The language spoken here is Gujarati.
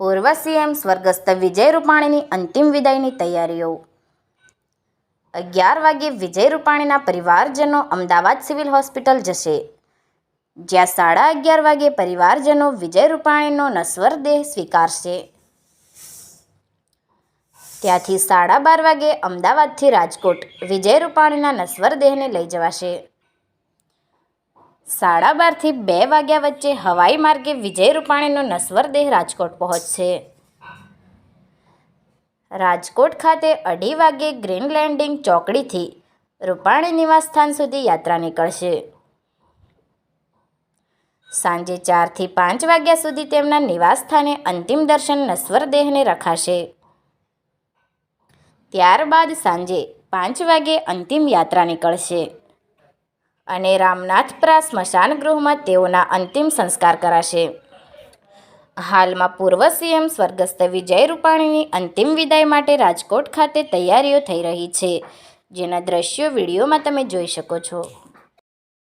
પૂર્વ સીએમ સ્વર્ગસ્થ વિજય રૂપાણીની અંતિમ વિદાયની તૈયારીઓ. અગિયાર વાગે વિજય રૂપાણીના પરિવારજનો અમદાવાદ સિવિલ હોસ્પિટલ જશે. જ્યાં સાડા અગિયાર વાગે પરિવારજનો વિજય રૂપાણીનો નશ્વર દેહ સ્વીકારશે. ત્યાંથી સાડા બાર વાગે અમદાવાદથી રાજકોટ વિજય રૂપાણીના નશ્વર દેહને લઈ જવાશે. સાડા બારથી બે વાગ્યા વચ્ચે હવાઈ માર્ગે વિજય રૂપાણીનો નશ્વર દેહ રાજકોટ પહોંચશે. રાજકોટ ખાતે અઢી વાગે ગ્રીન લેન્ડિંગ ચોકડીથી રૂપાણી નિવાસસ્થાન સુધી યાત્રા નીકળશે. સાંજે ચારથી પાંચ વાગ્યા સુધી તેમના નિવાસસ્થાને અંતિમ દર્શન નશ્વર દેહને રખાશે. ત્યારબાદ સાંજે પાંચ વાગે અંતિમ યાત્રા નીકળશે. અને રામનાથપરા સ્મશાન ગૃહમાં તેઓના અંતિમ સંસ્કાર કરાશે. હાલમાં પૂર્વ સીએમ સ્વર્ગસ્થ વિજય રૂપાણીની અંતિમ વિદાય માટે રાજકોટ ખાતે તૈયારીઓ થઈ રહી છે. જેના દ્રશ્યો વિડીયોમાં તમે જોઈ શકો છો.